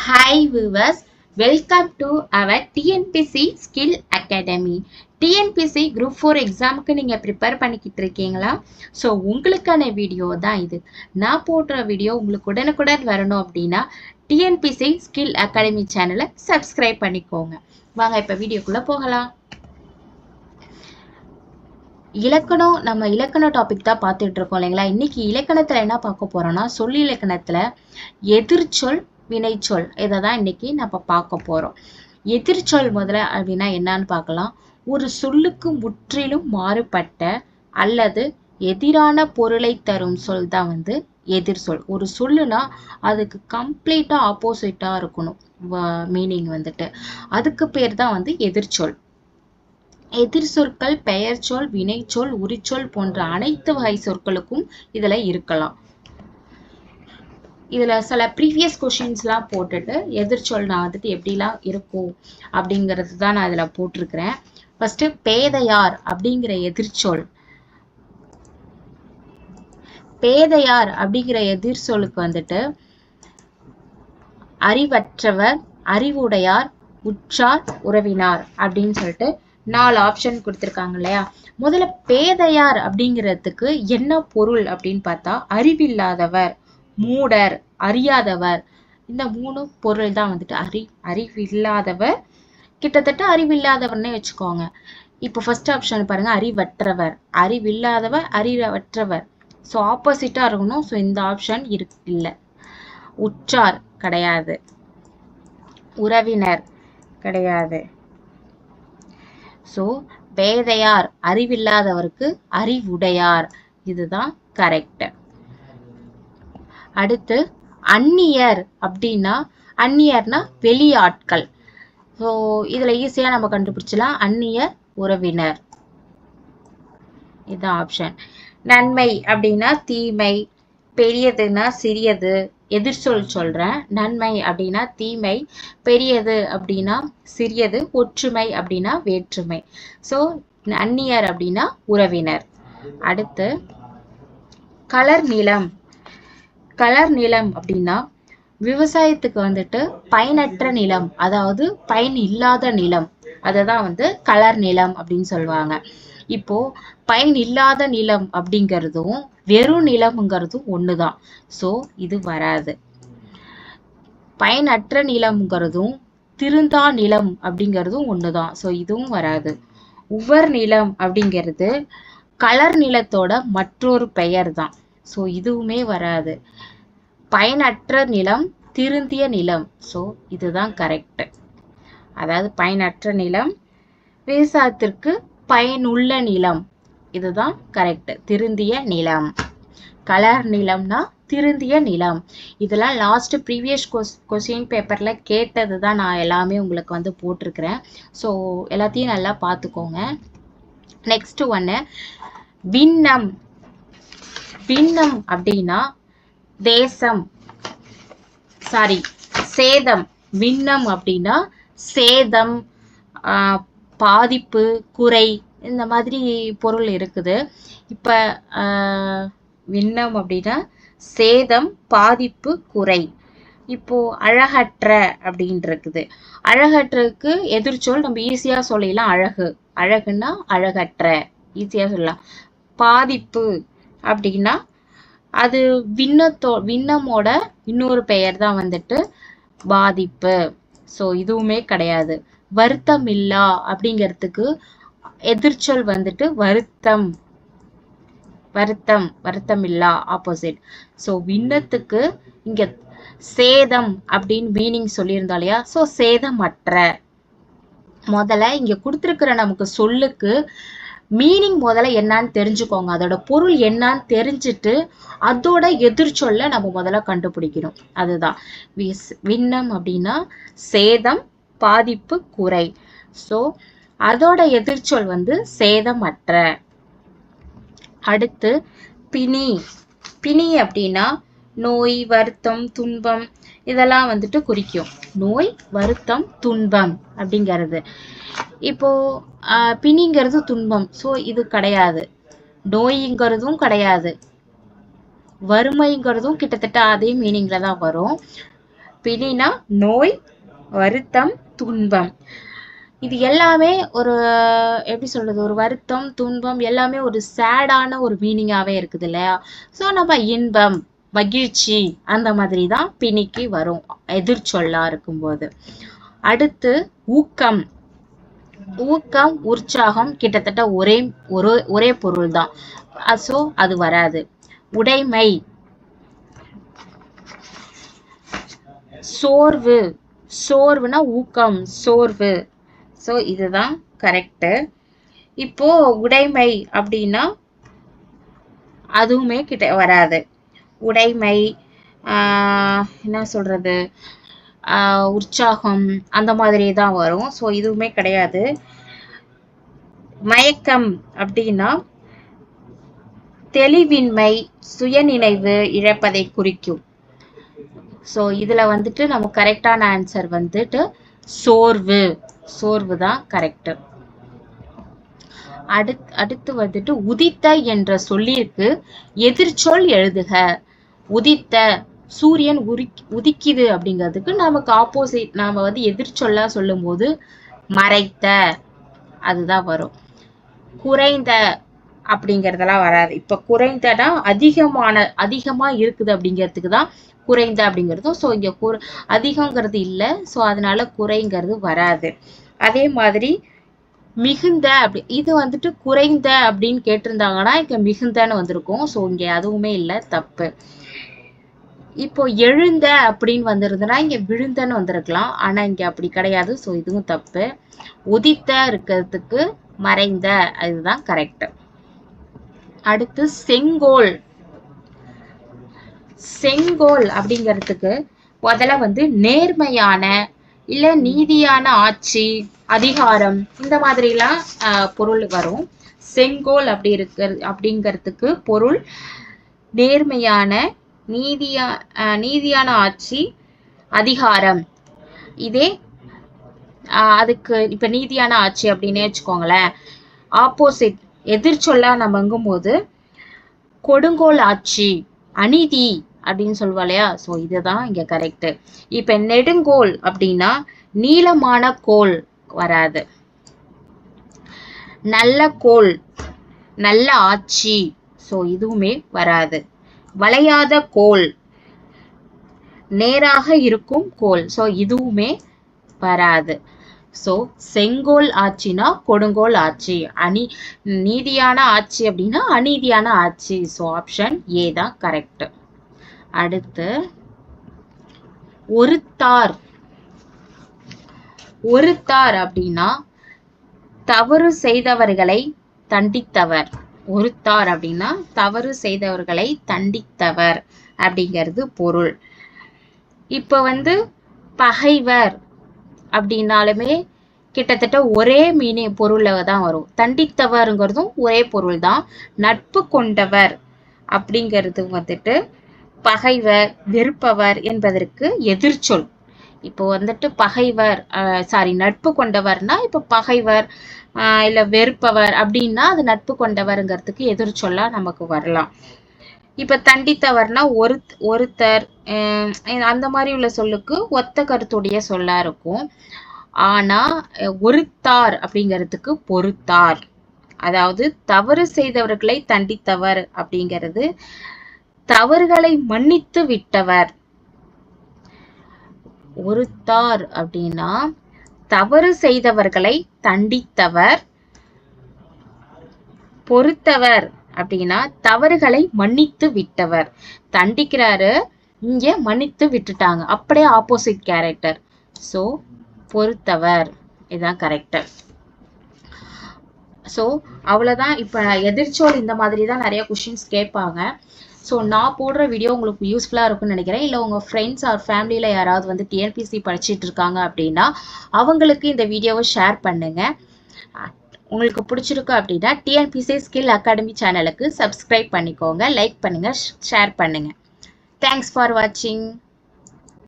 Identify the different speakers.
Speaker 1: Hi viewers welcome to our TNPSC Skill Academy TNPSC group four எக்ஸாமுக்கு நீங்கள் prepare பண்ணிக்கிட்டு இருக்கீங்களா? ஸோ உங்களுக்கான வீடியோ தான் இது. நான் போடுற வீடியோ உங்களுக்கு உடனுக்குடன் வரணும் அப்படின்னா டிஎன்பிசி ஸ்கில் அகாடமி சேனலை சப்ஸ்கிரைப் பண்ணிக்கோங்க. வாங்க இப்போ வீடியோக்குள்ளே போகலாம். இலக்கணம் நம்ம இலக்கண டாபிக் தான் பார்த்துட்டு இருக்கோம் இல்லைங்களா? இன்னைக்கு இலக்கணத்தில் என்ன பார்க்க போறோம்னா சொல்லி இலக்கணத்தில் எதிர்ச்சொல் வினைச்சொல். இதை தான் இன்னைக்கு நம்ம பார்க்க போறோம். எதிர்ச்சொல் முதல்ல அப்படின்னா என்னன்னு பார்க்கலாம். ஒரு சொல்லுக்கு முற்றிலும் மாறுபட்ட அல்லது எதிரான பொருளை தரும் சொல் தான் வந்து எதிர்சொல் ஒரு சொல்லுனா அதுக்கு கம்ப்ளீட்டா ஆப்போசிட்டா இருக்கணும். மீனிங் வந்துட்டு. அதுக்கு பேர் தான் வந்து எதிர்ச்சொல். எதிர் சொற்கள் பெயர் சொல் வினைச்சொல் உரிச்சொல் போன்ற அனைத்து வகை சொற்களுக்கும் இதுல இருக்கலாம். இதில் சில ப்ரீவியஸ் கொஷின்ஸ்லாம் போட்டுட்டு எதிர்ச்சொல் நான் வந்துட்டு எப்படிலாம் இருக்கும் அப்படிங்கிறது தான் நான் இதில் போட்டிருக்கிறேன். ஃபஸ்ட்டு பேதையார் அப்படிங்கிற எதிர்ச்சொல் பேதையார் அப்படிங்கிற எதிர் சொல்லுக்கு வந்துட்டு அறிவற்றவர் அறிவுடையார் உற்றார் உறவினார் அப்படின்னு சொல்லிட்டு நாலு ஆப்ஷன் கொடுத்துருக்காங்க இல்லையா? முதல்ல பேதையார் அப்படிங்கிறதுக்கு என்ன பொருள் அப்படின்னு பார்த்தா அறிவில்லாதவர். மூடர் அறியாதவர். இந்த மூணு பொருள் தான் வந்துட்டு அறி அறிவில்லாதவர். கிட்டத்தட்ட அறிவில்லாதவர்னே வச்சுக்கோங்க. இப்போ ஃபர்ஸ்ட் ஆப்ஷன் பாருங்க அறிவற்றவர். அறிவில்லாதவர் அறிவற்றவர். ஸோ ஆப்போசிட்டாக இருக்கணும். ஸோ இந்த ஆப்ஷன் இரு இல்லை. உற்றார் கிடையாது. உறவினர் கிடையாது. ஸோ வேதையார் அறிவில்லாதவருக்கு அறிவுடையார். இதுதான் கரெக்ட் அடுத்து அந்நியர் அப்படின்னா அந்நியர்னா வெளியாட்கள். ஸோ இதில் ஈஸியாக நம்ம கண்டுபிடிச்சலாம் அந்நியர் உறவினர். இதுதான் ஆப்ஷன் நன்மை அப்படின்னா தீமை. பெரியதுன்னா சிறியது. எதிர்சொல் சொல்கிறேன் நன்மை அப்படின்னா தீமை. பெரியது அப்படின்னா சிறியது. ஒற்றுமை அப்படின்னா வேற்றுமை. ஸோ அந்நியர் அப்படின்னா உறவினர். அடுத்து கலர் நிலம். கலர் நிலம் அப்படின்னா விவசாயத்துக்கு வந்துட்டு பயனற்ற நிலம் அதாவது பயன் இல்லாத நிலம். அதை தான் வந்து கலர் நிலம் அப்படின்னு சொல்லுவாங்க. இப்போ பயன் இல்லாத நிலம் அப்படிங்கிறதும் வெறும் நிலம்ங்கிறதும் ஒண்ணுதான். சோ இது வராது. பயனற்ற நிலம்ங்கிறதும் திருந்தா நிலம் அப்படிங்கிறதும் ஒண்ணுதான். சோ இதுவும் வராது. உவர் நிலம் அப்படிங்கிறது கலர் நிலத்தோட மற்றொரு பெயர் தான் ஸோ இதுவுமே வராது. பயனற்ற நிலம் திருந்திய நிலம். ஸோ இதுதான் கரெக்ட் அதாவது பயனற்ற நிலம் விவசாயத்திற்கு பயனுள்ள நிலம். இதுதான் கரெக்ட் திருந்திய நிலம். கலர் நிலம்னா திருந்திய நிலம். இதெல்லாம் லாஸ்ட் ப்ரீவியஸ் கொஸ்டின் பேப்பர்ல கேட்டது தான் நான் எல்லாமே உங்களுக்கு வந்து போட்டிருக்கிறேன். ஸோ எல்லாத்தையும் நல்லா பார்த்துக்கோங்க. நெக்ஸ்ட் ஒன்று விண்ணம். விண்ணம் அப்படின்னா தேசம். சாரி சேதம். விண்ணம் அப்படின்னா சேதம் பாதிப்பு குறை இந்த மாதிரி பொருள் இருக்குது. இப்போ விண்ணம் அப்படின்னா சேதம் பாதிப்பு குறை. இப்போ அழகற்ற அப்படின்னு இருக்குது. அழகற்றக்கு எதிர்ச்சொல் நம்ம ஈஸியா சொல்லிடலாம். அழகு. அழகுன்னா அழகற்ற. ஈஸியா சொல்லலாம். பாதிப்பு. அப்படின்னா அது விண்ணத்தோ விண்ணமோட இன்னொரு பெயர் தான் வந்துட்டு பாதிப்பு. ஸோ இதுவுமே கிடையாது. வருத்தம் இல்லா அப்படிங்கிறதுக்கு எதிர்ச்சொல் வந்துட்டு வருத்தம். வருத்தம் வருத்தம் இல்லா ஆப்போசிட் ஸோ விண்ணத்துக்கு இங்க சேதம் அப்படின்னு மீனிங் சொல்லியிருந்தோம் இல்லையா? ஸோ சேதமற்ற. முதல்ல இங்க கொடுத்துருக்கிற நமக்கு சொல்லுக்கு மீனிங் முதல்ல என்னன்னு தெரிஞ்சுக்கோங்க. அதோட பொருள் என்னன்னு தெரிஞ்சுட்டு அதோட எதிர்ச்சொல்ல நம்ம முதல்ல கண்டுபிடிக்கணும். அதுதான். விஸ் விண்ணம் அப்படின்னா சேதம் பாதிப்பு குறை. ஸோ அதோட எதிர்ச்சொல் வந்து சேதமற்ற. அடுத்து பிணி. பிணி அப்படின்னா நோய் வருத்தம் துன்பம் இதெல்லாம் வந்துட்டு குறிக்கும். நோய் வருத்தம் துன்பம் அப்படிங்கிறது. இப்போ பிணிங்கிறது துன்பம். ஸோ இது கிடையாது. நோய்ங்கிறதும் கிடையாது. வறுமைங்கிறதும் கிட்டத்தட்ட அதே மீனிங்ல தான் வரும். பிணினா நோய் வருத்தம் துன்பம். இது எல்லாமே ஒரு எப்படி சொல்றது ஒரு வருத்தம் துன்பம் எல்லாமே ஒரு சேடான ஒரு மீனிங்காவே இருக்குது இல்லையா ஸோ நம்ம இன்பம். மகிழ்ச்சி அந்த மாதிரி தான் பிணிக்கு வரும் எதிர்ச்சொல்லா இருக்கும்போது. அடுத்து ஊக்கம். ஊக்கம் உற்சாகம் கிட்டத்தட்ட ஒரே ஒரு ஒரே பொருள் தான் ஸோ அது வராது. உடைமை. சோர்வு. சோர்வுனா ஊக்கம் சோர்வு. ஸோ இதுதான் கரெக்டு இப்போ உடைமை அப்படின்னா அதுவுமே கிட்ட வராது. உடைமை ஆஹ் என்ன சொல்றது? ஆஹ் உற்சாகம் அந்த மாதிரி தான் வரும். ஸோ இதுவுமே கிடையாது. மயக்கம் அப்படின்னா தெளிவின்மை சுயநினைவு இழப்பதை குறிக்கும். ஸோ இதில் வந்துட்டு நம்ம கரெக்டான ஆன்சர் வந்துட்டு சோர்வு. சோர்வு தான் கரெக்டு. அடுத் அடுத்து வந்துட்டு உதித்த என்ற சொல்லிற்கு எதிர்ச்சொல் எழுதுக. உதித்த சூரியன் உரி உதிக்குது அப்படிங்கிறதுக்கு நமக்கு ஆப்போசிட் நாம வந்து எதிர்ச்சொல்லா சொல்லும்போது மறைத்த அதுதான் வரும். குறைந்த அப்படிங்கறதெல்லாம் வராது. இப்ப குறைந்தனா அதிகமான அதிகமா இருக்குது அப்படிங்கிறதுக்கு தான் குறைந்த அப்படிங்கிறதும். ஸோ இங்க குறை அதிகங்கிறது இல்லை. ஸோ அதனால குறைங்கிறது வராது. அதே மாதிரி மிகுந்த அப்படி இது வந்துட்டு குறைந்த அப்படின்னு கேட்டிருந்தாங்கன்னா இங்க மிகுந்தன்னு வந்திருக்கும். ஸோ இங்க அதுவுமே இல்லை தப்பு. இப்போ எழுந்த அப்படின்னு வந்திருந்தனா இங்க விழுந்தன்னு வந்திருக்கலாம். ஆனா இங்க அப்படி கிடையாது. ஸோ இதுவும் தப்பு. உதித்த இருக்கிறதுக்கு மறைந்த அதுதான் கரெக்ட் அடுத்து செங்கோல். செங்கோல் அப்படிங்கிறதுக்கு முதல்ல வந்து நேர்மையான இல்ல நீதியான ஆட்சி அதிகாரம் இந்த மாதிரிலாம் பொருள் வரும். செங்கோல் அப்படி இருக்கிறது அப்படிங்கிறதுக்கு பொருள். நேர்மையான நீதியா நீதியான ஆட்சி அதிகாரம். இதே அதுக்கு இப்ப நீதியான ஆட்சி அப்படின்னே வச்சுக்கோங்களேன். ஆப்போசிட் எதிர்ச்சொல்லா நம்மங்கும்போது கொடுங்கோல் ஆட்சி அநீதி அப்படின்னு சொல்லுவா இல்லையா? ஸோ இதுதான் இங்க கரெக்ட் இப்போ நெடுங்கோல் அப்படின்னா நீளமான கோல் வராது. நல்ல கோல் நல்ல ஆட்சி. ஸோ இதுவுமே வராது. வளையாத கோல் நேராக இருக்கும் கோல் ஸோ இதுவுமே வராது. ஸோ செங்கோல் ஆட்சினா கொடுங்கோல் ஆட்சி. அநீ நீதியான ஆட்சி அப்படின்னா அநீதியான ஆட்சி. ஸோ ஆப்ஷன் ஏ தான் கரெக்ட் அடுத்து ஒருத்தார் ஒருத்தார் அப்படின்னா தவறு செய்தவர்களை தண்டித்தவர். ஒருத்தார் அப்படின்னா தவறு செய்தவர்களை தண்டித்தவர் அப்படிங்கிறது பொருள். இப்ப வந்து பகைவர் அப்படின்னாலுமே கிட்டத்தட்ட ஒரே மீனி பொருளில் தான் வரும். தண்டித்தவருங்கிறதும் ஒரே பொருள் தான் நட்பு கொண்டவர் அப்படிங்கிறது வந்துட்டு பகைவர் வெறுப்பவர் என்பதற்கு எதிர்ச்சொல் இப்போ வந்துட்டு பகைவர் சாரி நட்பு கொண்டவர்னா இப்போ பகைவர் ஆஹ் இல்ல வெறுப்பவர் அப்படின்னா அது நட்பு கொண்டவருங்கிறதுக்கு எதிர்ச்சொல்லா நமக்கு வரலாம். இப்ப தண்டித்தவர்னா ஒரு ஒருத்தர் ஆஹ் அந்த மாதிரி உள்ள சொல்லுக்கு ஒத்த கருத்துடைய சொல்லா இருக்கும். ஆனா ஒருத்தார் அப்படிங்கிறதுக்கு பொறுத்தார். அதாவது தவறு செய்தவர்களை தண்டித்தவர் அப்படிங்கிறது தவறுகளை மன்னித்து விட்டவர். ஒருத்தார் அப்படின்னா தவறு செய்தவர்களை தண்டித்தவர். பொறுத்தவர் அப்படின்னா தவறுகளை மன்னித்து விட்டவர். தண்டிக்கிறாரு இங்க மன்னித்து விட்டுட்டாங்க. அப்படியே ஆப்போசிட் கேரக்டர் சோ பொறுத்தவர். இதுதான் கரெக்டர் ஸோ அவ்வளோதான் இப்போ எதிர்ச்சொல் இந்த மாதிரி தான் நிறைய கொஷின்ஸ் கேட்பாங்க. ஸோ நான் போடுற வீடியோ உங்களுக்கு யூஸ்ஃபுல்லாக இருக்கும்னு நினைக்கிறேன். இல்லை உங்கள் ஃப்ரெண்ட்ஸ் ஆர் ஃபேமிலியில் யாராவது வந்து டிஎன்பிசி படிச்சுட்டு இருக்காங்க அப்படின்னா அவங்களுக்கு இந்த வீடியோவை ஷேர் பண்ணுங்கள் உங்களுக்கு பிடிச்சிருக்கு அப்படின்னா டிஎன்பிசி ஸ்கில் அகாடமி சேனலுக்கு சப்ஸ்கிரைப் பண்ணிக்கோங்க லைக் பண்ணுங்கள் ஷேர் பண்ணுங்கள் தேங்க்ஸ் ஃபார் வாட்சிங்